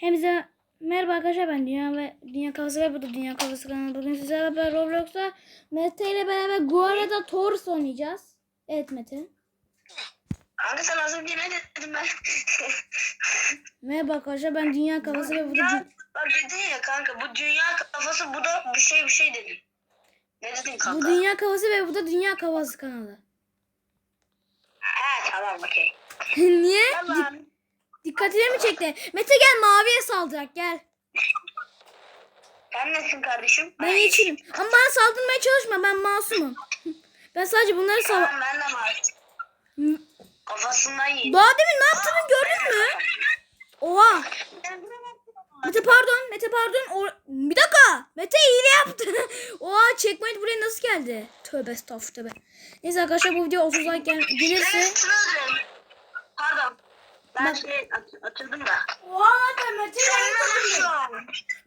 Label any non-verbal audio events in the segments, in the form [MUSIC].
Hepinize merhaba arkadaşlar ben Dünya ve Dünya Kafası ve bu da Dünya Kafası kanalı. Bugün sizlerle beraber Roblox'ta Mete ile beraber Guara'da Taurus oynayacağız. Evet Mete. Kanka sen az önce ne dedin ben? [LAUGHS] Merhaba arkadaşlar ben Dünya Kafası ve bu da bak dedin ya kanka bu dünya kafası bu da bir şey bir şey dedin. Ne dedin bu kanka? Dünya Kafası ve bu da Dünya Kafası kanalı. He tamam okey. [LAUGHS] Niye? Tamam. Dikkatini mi çekti? Mete gel maviye saldırak gel. Sen nasılsın kardeşim? Ben yeşilim. Ama bana saldırmaya çalışma ben masumum. [LAUGHS] Ben sadece bunları sal... Tamam ben de var. Kafasından yiyin. Daha demin ne yaptığını gördün mü? Oha. Mete pardon, Mete pardon. O... Bir dakika. Mete hile yaptı. [LAUGHS] Oha checkpoint buraya nasıl geldi? Tövbe estağfurullah. Neyse arkadaşlar bu video 30 like gel gelirse. Pardon. Ben şey at- atıldım da. Oha Mete Sen nasılsın?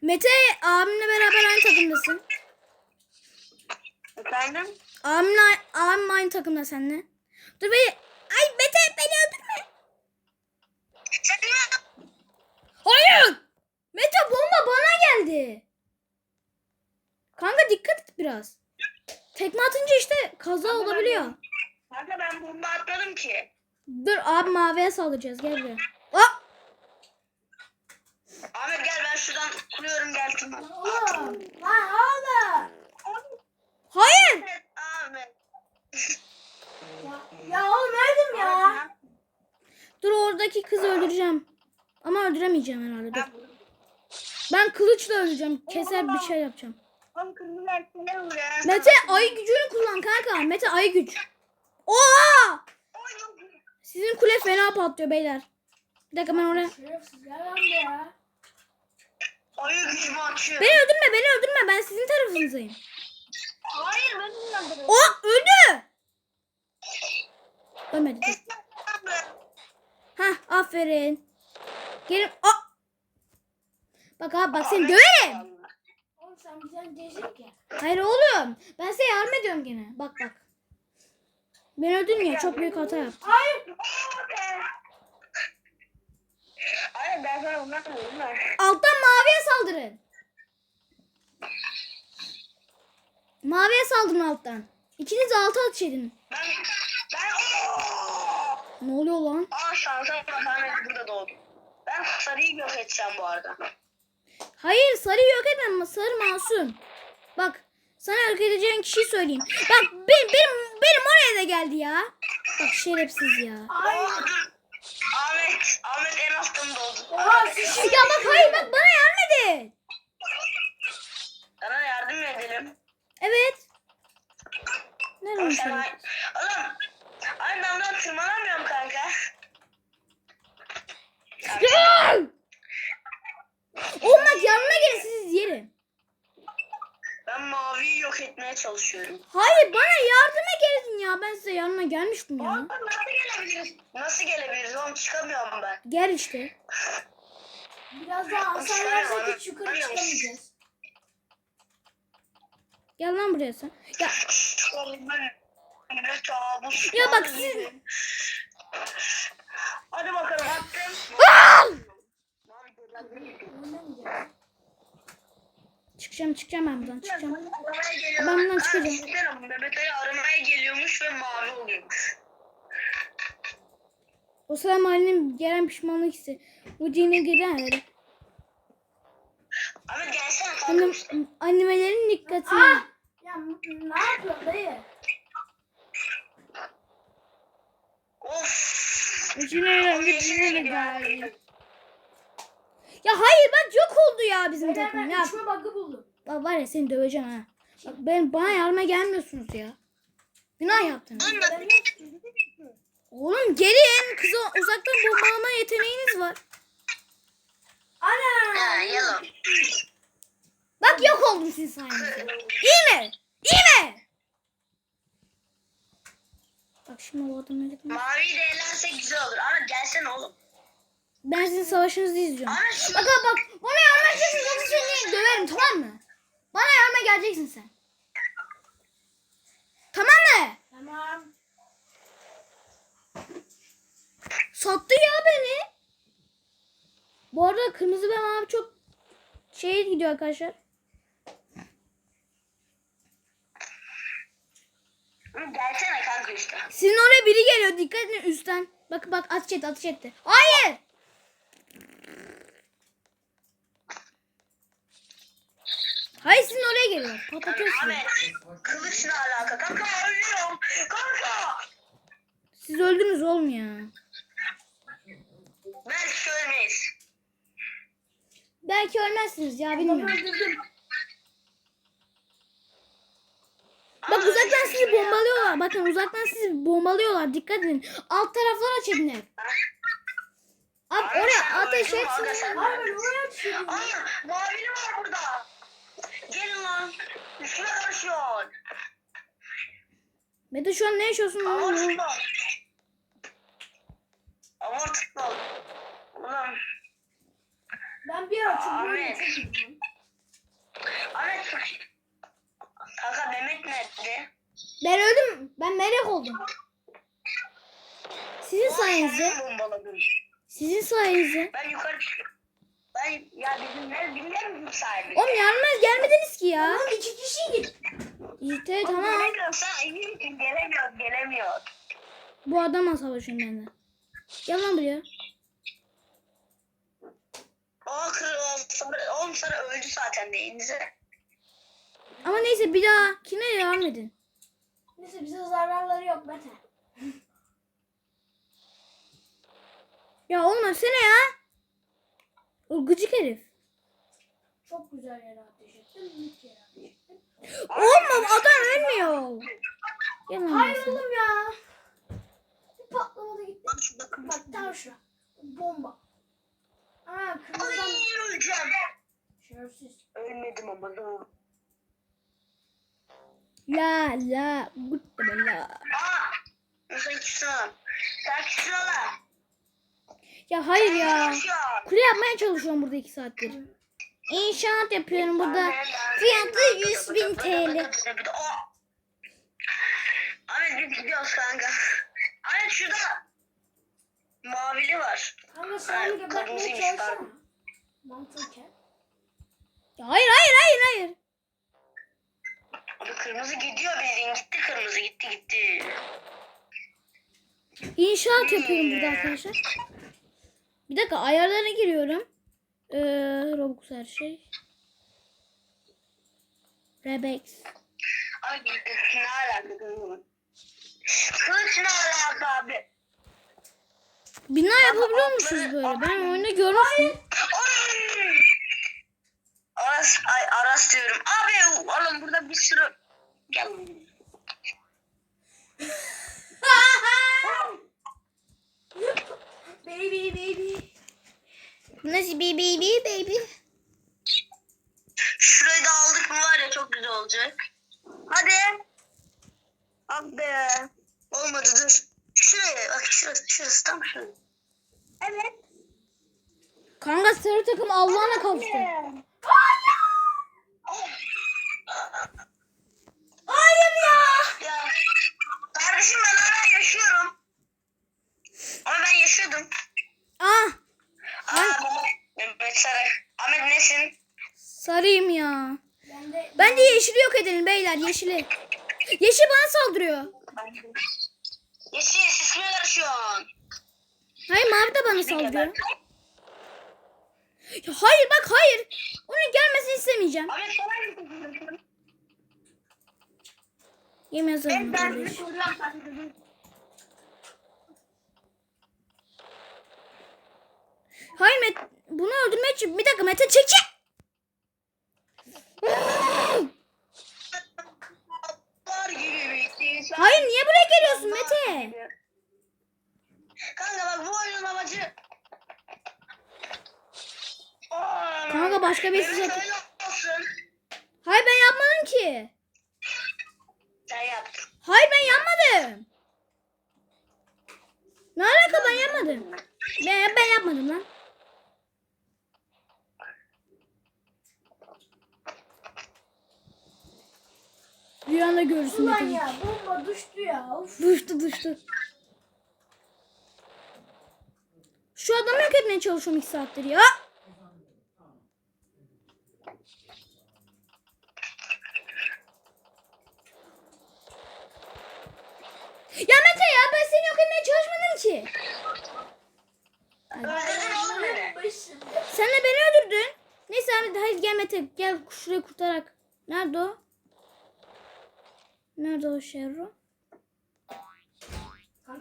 Mete abimle beraber aynı takımdasın. Efendim? Abimle abim aynı takımda seninle. Dur beni. Ay Mete beni öldürme. Hayır. Mete bomba bana geldi. Kanka dikkat et biraz. Tekme atınca işte kaza olabiliyor. Kanka ben bomba atmadım ki. Dur abi maviye saldıracağız gel buraya. Aa! Ahmet gel ben şuradan kuruyorum gel şuna. Lan oğlum. Hayır. Evet Ahmet. Ya oğlum öldüm Dur oradaki kızı öldüreceğim. Ama öldüremeyeceğim herhalde. Dur. Ben kılıçla öldüreceğim. Keser bir şey yapacağım. Oğlum? Mete ayı gücünü kullan kanka. Mete ayı güç. Oha! Sizin kule fena patlıyor beyler. Bir dakika ben oraya. Ayı gücümü açıyor. Beni öldürme beni öldürme. Ben sizin tarafınızdayım. Hayır ben inandırıyorum. O öldü. Ölmedi. Hah aferin. Gelin. Aa! Bak abi bak seni döverim. Oğlum sen bizden değişik ya. Hayır oğlum. Ben size yardım ediyorum gene. Bak bak. Ben öldüm ya çok büyük hata yaptım. Hayır. Hayır ben sana bundan bunlar. Alttan maviye saldırın. Maviye saldırın alttan. İkiniz altı atış edin. Ben ben. Ne oluyor lan? Aa şansa Ahmet burada doğdum. Ben sarıyı yok edeceğim bu arada. Hayır sarıyı yok etme ama sarı masum. Bak sana yok edeceğin kişiyi söyleyeyim. Bak benim, benim, benim oraya da geldi ya. Bak şerefsiz ya. Dur. Ahmet, Ahmet en altım doğdu. Oha siz Ya bak hayır bak bana yardım edin. Sana yardım edelim. Evet. Nerede Oğlum olmuş sen ay- Oğlum. Aynı anda tırmanamıyorum kanka. Bak yanına gelin sizi yerim. Ben maviyi yok etmeye çalışıyorum. Hayır bana yardıma gelin ya. Ben size yanına gelmiştim ya. Oğlum nasıl gelebiliriz? Nasıl gelebiliriz oğlum çıkamıyorum ben. Gel işte. biraz daha hasar versek hiç yukarı çıkamayacağız. Gel lan buraya sen. Ya Oğlum ben ne kabus. Ya bak siz-. Hadi bakalım attım. Aa! Çıkacağım çıkacağım ben buradan çıkacağım. Ben bundan Ha, çıkacağım. Ali aramaya geliyormuş ve mavi oluyormuş. O sıra mahallenin gelen pişmanlık hissi. Bu dine giren her. Ahmet gelsene. Annem, işte. annelerin dikkatini. Ah! Ya ne yapıyorsun dayı? Of. Bu dine Oğlum yeşil giren rengi her. var. Ya hayır bak yok oldu ya bizim Beyler takım. ben Ya uçma bug'ı buldum. bak var ya seni döveceğim ha. Bak ben bana yardıma gelmiyorsunuz ya. Günah yaptınız. Oğlum gelin. Kızı uzaktan bombalama yeteneğiniz var. Ana! Ha yellow. Bak yok oldum sizin sayenizde. İyi mi? İyi mi? Bak şimdi o adamı öyle- Maviyi de eğlensek güzel olur. Ahmet gelsene oğlum. Ben sizin savaşınızı izliyorum. Bak bak bak. Bana yardım edeceksin yoksa seni döverim tamam mı? Bana yardıma geleceksin sen. Tamam mı? Tamam. Sattı ya beni. Bu arada kırmızı ve mavi çok şey gidiyor arkadaşlar. Gelsene kanka işte. Sizin oraya biri geliyor. Dikkat edin üstten. Bak bak ateş etti ateş etti. Hayır. Hayır sizin oraya geliyor. Patlatıyor sizi. Ahmet kılıçla alaka. Kanka ölüyorum. Kanka. Siz öldünüz oğlum ya. Belki ölmeyiz. Belki ölmezsiniz ya bilmiyorum. Bak uzaktan sizi bombalıyorlar. Bakın uzaktan sizi bombalıyorlar. Dikkat edin. Alt taraflar açın hep. Abi Abi oraya ateş etsin. Abi oraya düşürdüm. Aa mavili var burada. Gelin lan. Üstüme karışıyor. Mete şu an ne yaşıyorsun? Amor oğlum? tıkla. Amor tıkla. Ulan. Ben bir ara Ahmet. Ahmet sık. Kanka Mehmet nerede? Ben öldüm. Ben melek oldum. Sizin sayenizde. Sizin sayenizde. Ben yukarı çıkıyorum. Ya bizim ne bilmiyorum sahibi. Oğlum yarmaz gelmediniz ki ya. Oğlum iki kişi git. İşte tamam. Gelemiyor sen emin misin? Gelemiyor gelemiyor. Bu adamla savaşıyorum ben de. Gel lan buraya. O sarı, oğlum sarı öldü zaten deyinize. Ama neyse bir daha kine devam edin. Neyse bize zararları yok Mete. [LAUGHS] Ya olma sene ya. O gıcık herif. Çok güzel yere ateş ettim. Büyük yere ateş ettim. Olma adam ölmüyor. Gel Hayır oğlum ya. Bir patlamada gitti. Bak şurada kırmızı. Bak tam şu. Bomba. Aa kırmızıdan Ay öleceğim. şerefsiz. Ölmedim ama dur. La la guttu la. Aa! Sen oğlum. Sen oğlum. Ya hayır ya. Kule yapmaya çalışıyorum burada iki saattir. İnşaat yapıyorum burada. Fiyatı 100 bin TL. Ahmet biz gidiyoruz kanka. Ahmet şurada mavili var. Kanka sen de bakmaya çalışsana. Mantıken. Hayır hayır hayır hayır. Abi kırmızı gidiyor bildiğin gitti kırmızı gitti gitti. İnşaat yapıyorum burada arkadaşlar. Bir dakika ayarlara giriyorum. Ee, Robux her şey. Rebex. Abi ne alaka? Kılıç ne alaka abi? Bina yapabiliyormuşuz böyle. Ben oyunda görmüştüm. Aras, ay Aras diyorum. Abi oğlum burada bir sürü... Gel. Baby baby. Nasıl baby baby baby? Şurayı da aldık mı var ya çok güzel olacak. Hadi. Abi. Olmadı dur. Şuraya bak şurası şurası tam şurası. Evet. Kanka sarı takım Allah'ına kavuştu. Hayır ya. Ya. Kardeşim ben hala yaşıyorum. Ama ben yaşıyordum. Ah Aa, Saray. Ahmet nesin? sarıyım ya. Ben de Bence yeşili yok edelim beyler yeşili. Yeşil bana saldırıyor. Yeşil sismiyorlar şu an. Hayır mavi de bana saldırıyor. Ya hayır bak hayır. Onun gelmesini istemeyeceğim. Ahmet Ben ben kardeş. Hayır Met bunu öldürmek için bir dakika Mete çek çek. Bir. Hayır niye buraya geliyorsun Mete? Kanka bak bu oyunun amacı. Kanka başka öyle olsun. Hayır ben yapmadım ki. Sen yaptın. Hayır ben yapmadım. Ne alaka ben yapmadım. Ben, ben yapmadım lan. Sonra görürsün. Ulan ya bomba düştü ya. Of. Düştü düştü. Şu adamı yok etmeye çalışıyorum 2 saattir ya. Ya Mete ya ben seni yok etmeye çalışmadım ki. Sen de beni öldürdün. Neyse hadi, hadi gel Mete gel şurayı kurtarak. Nerede o? Nerede o Şerro?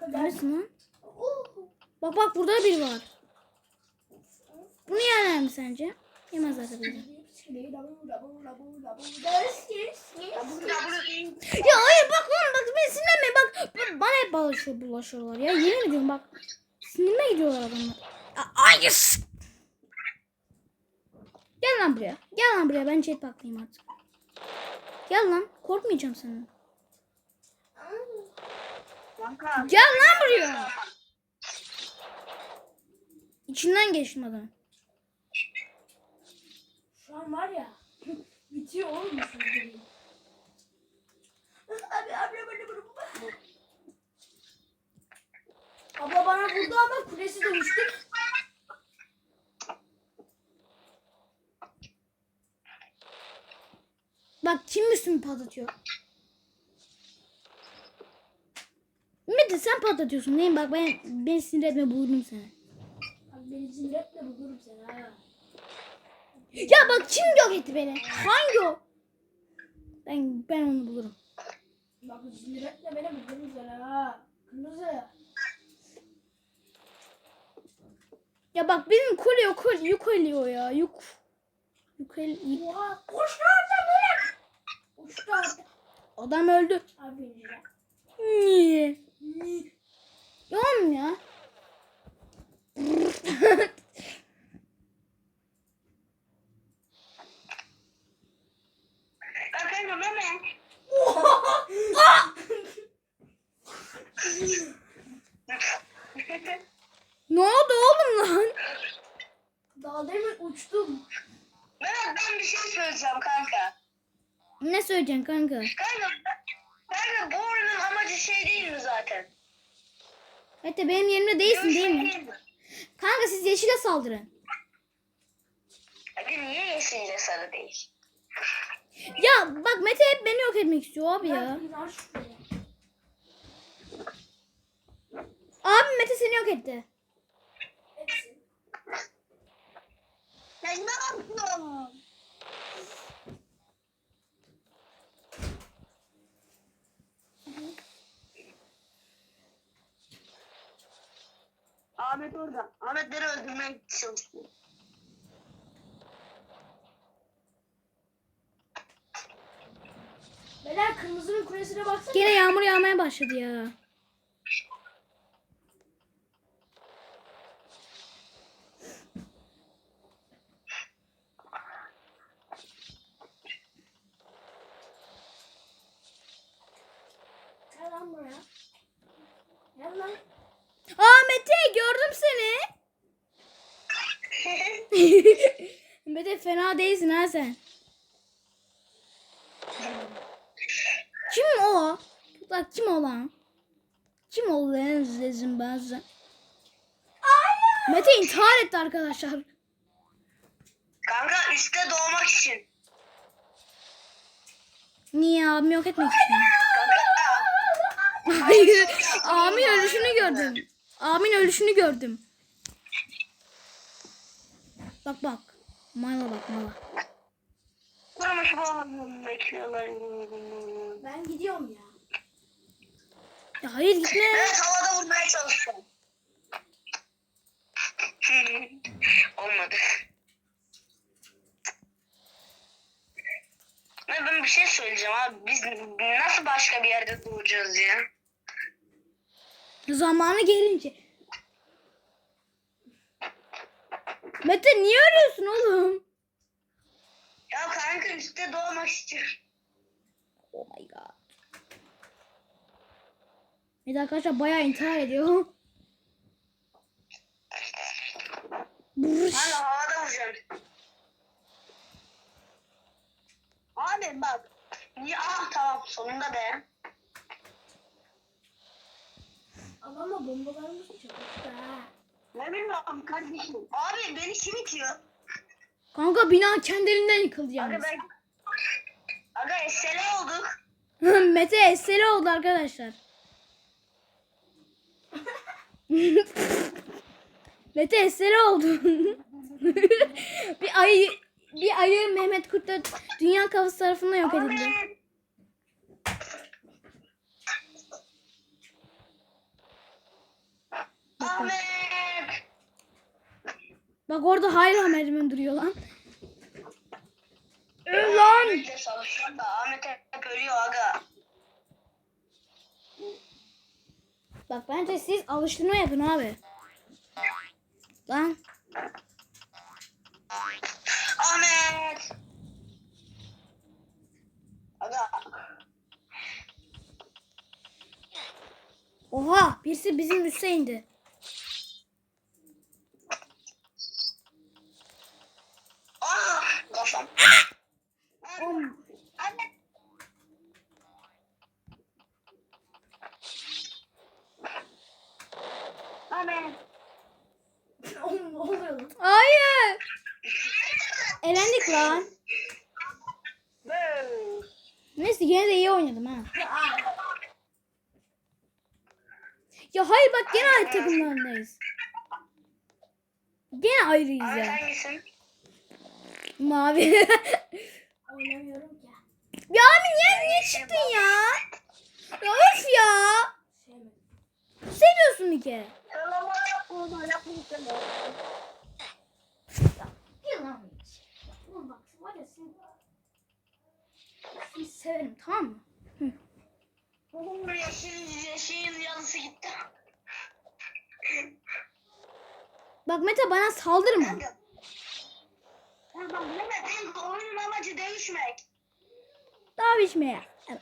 Neredesin lan? Bak bak burada da biri var. Bunu yerler mi sence? Yemez beni. Ya hayır bak lan bak beni sinirlenme bak. bana hep bulaşıyor, bulaşıyorlar ya. Yemin ediyorum bak. Sinirime gidiyorlar adamlar. Hayır. Gel lan buraya. Gel lan buraya ben jetpack'lıyım artık. Gel lan korkmayacağım senden. Kanka. Gel lan buraya. İçinden geçtim adamın. Şu an var ya. Bitiyor oğlum bu sözlerim. Abi abi abi abi. Abla bana vurdu ama kulesi dönüştük. Bak kim üstümü patlatıyor. Mete sen patlatıyorsun mi? Bak ben, ben sinir etme bulurum seni. Abi beni sinir etme bulurum seni ha. Ya bak kim yok etti beni? Hangi o? Ben ben onu bulurum. Bak sinir etme beni bulurum seni ha. Kırmızı. Ya bak benim kule yok yuk ölüyor ya. Yuk. Yuk el- Oha. Koş lan böyle. Uçtu artık. Adam öldü. Abi ya. Niye? Ya oğlum ya. Ne oldu oğlum lan? Daha demin uçtum. Mehmet ben bir şey söyleyeceğim kanka. Ne söyleyeceksin kanka? Kanka, şey değil mi zaten? Mete benim yerimde değilsin değil mi? Değil mi? Kanka siz yeşile saldırın. Hadi niye yeşilce sarı değil? Ya bak Mete hep beni yok etmek istiyor abi ya. Abi Mete seni yok etti. Ben ne yaptım? Ahmet orada. Ahmetleri öldürmeye çalışıyor. Beyler kırmızının kulesine baksana. Gene yağmur yağmaya başladı ya. Gel lan buraya. Gel lan. Aa Mete gördüm seni. Mete fena değilsin ha sen. Kim o? Bak kim o lan? Kim o lan zezin bazen? Mete intihar etti arkadaşlar. Kanka üstte doğmak için. Niye abim yok etmek için? Kanka Hayır. [LAUGHS] Abimin ölüşünü gördüm. Abimin ölüşünü gördüm. Bak bak. Mala bak mala. Ben gidiyorum ya. Ya hayır gitme. Evet havada vurmaya çalışıyorum. [LAUGHS] Olmadı. Ne ben bir şey söyleyeceğim abi. Biz nasıl başka bir yerde doğacağız ya? Zamanı gelince. Mete niye arıyorsun oğlum? Ya kanka üstte doğmak istiyorum. Oh my god. Bir de arkadaşlar bayağı intihar ediyor. Brrş. Hani havada vuracağım. Abi bak. Ya ah tamam sonunda be. Ama ama bombalarımız çok ha. Ne bileyim kardeşim. Abi beni kim itiyor? Kanka bina kendiliğinden yıkıldı Aga yalnız. ben... Aga esele olduk. [LAUGHS] Mete eseri oldu arkadaşlar. [LAUGHS] Mete eseri oldun. [LAUGHS] bir ayı bir ayı Mehmet Kurt'ta dünya kafası tarafından yok edildi. Bak orada hala merdiven duruyor lan. Öl lan. Ahmet hep ölüyor aga. Bak bence siz alıştırma yapın abi. Lan. Ahmet. Aga. Oha birisi bizim üste indi. Ah kafam. Oğlum, Ahmet. Ahmet. Oğlum ne oluyor lan? Hayır. Elendik lan. Neyse yine de iyi oynadım ha. Ya hayır bak gene aynı takımlarındayız. Gene ayrıyız ya. hangisin? Mavi. [LAUGHS] Oynamıyorum ki. ya abi niye, niye çıktın ya? Ya öf ya. Seviyorsun bir kere. Gel lan hiç. Oğlum bak var ya sen. Seni severim tamam mı? Bugün yeşil, yeşil yazısı gitti. Bak Mete bana saldırma. Pardon Mehmet hem oyunun amacı değişmek. Daha biçmeye. Evet.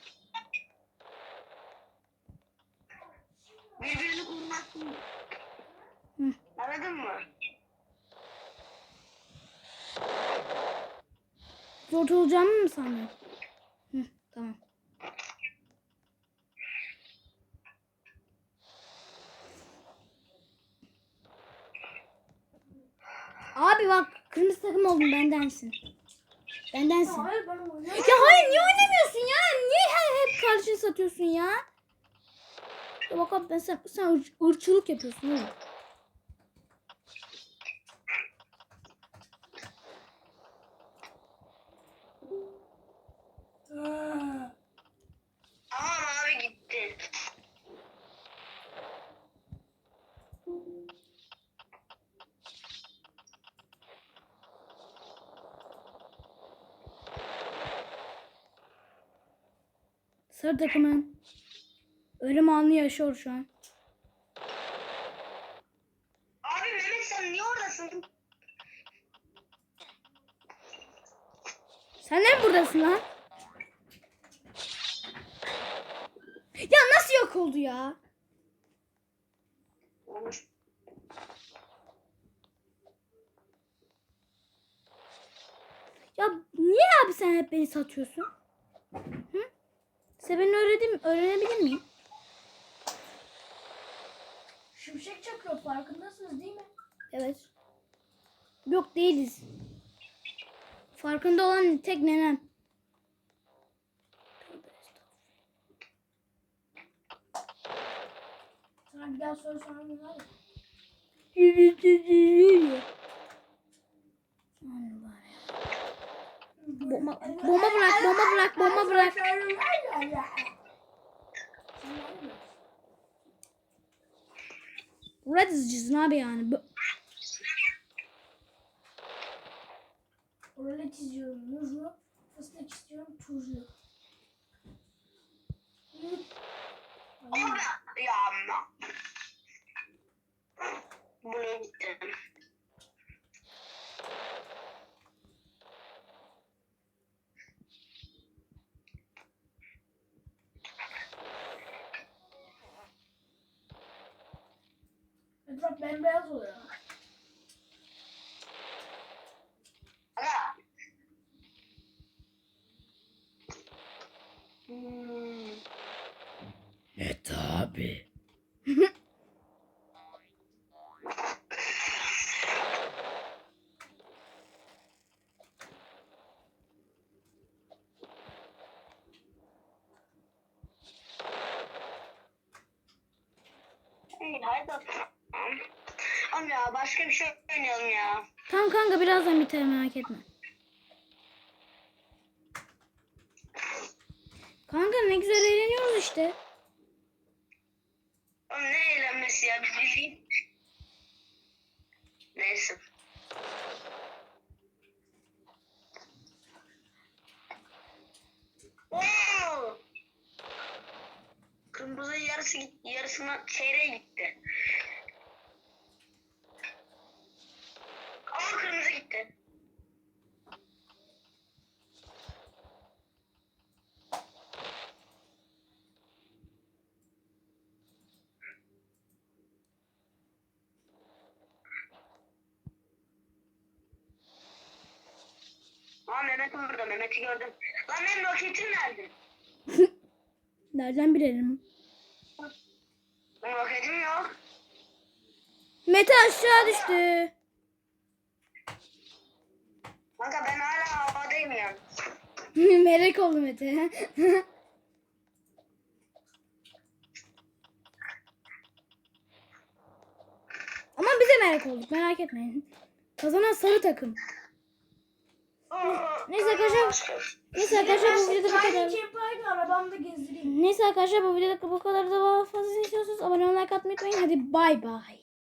Birbirini korumak. Hı. Anladın mı? Zor olacağımı mı sandın? Tamam. Abi bak kırmızı takım oldun bendensin. Bendensin. Hayır ben. Ya hayır niye oynamıyorsun ya? Niye hep, hep karşını satıyorsun ya? Ya bak abi ben sen, sen ır- ırkçılık yapıyorsun oğlum. Ha. Aman abi gitti. Sarı takımın ölüm anı yaşıyor şu an. Abi Mehmet sen niye oradasın? Sen mi buradasın lan? Ya nasıl yok oldu ya? Ya niye abi sen hep beni satıyorsun? Hı? Sebebini öğredim, öğrenebilir miyim? Şimşek çakıyor farkındasınız değil mi? Evet. Yok değiliz. Farkında olan tek nenem. Sana bir daha soru sormayayım hadi. Bomba, bomba bırak, bomba bırak, bomba bırak. Red izcisin abi yani. Bu- Orada çiziyorum. Muzlu. Fıstık istiyorum. Tuzlu. Hı. Ay, Abi ya amma. Buraya gittim. Etraf bembeyaz oluyor. Aga. Hmm. Evet abi. Hey, haydi. Tamam ya başka bir şey oynayalım ya. Tamam kanka birazdan biter merak etme. Kanka ne güzel eğleniyoruz işte. Ne eğlenmesi ya biz bildiğin. Neyse. Oo! Kırmızı yarısı gitti, yarısına çeyreğe gitti. Aa kırmızı gitti. Aa Mehmet'im burada. Mehmet'i gördüm. Lan benim roketim nerede? [LAUGHS] Nereden bilelim? Benim roketim yok. Mete aşağı düştü. Kanka ben hala havadayım ya. [LAUGHS] Melek oldu Mete. [LAUGHS] Ama bize merak olduk merak etmeyin. Kazanan sarı takım. Neyse arkadaşlar. Neyse arkadaşlar bu videoda bu kadar. Arabamda gezdireyim. Neyse arkadaşlar bu videoda bu kadar da fazla istiyorsanız abone olmayı like atmayı unutmayın. Hadi bay bay.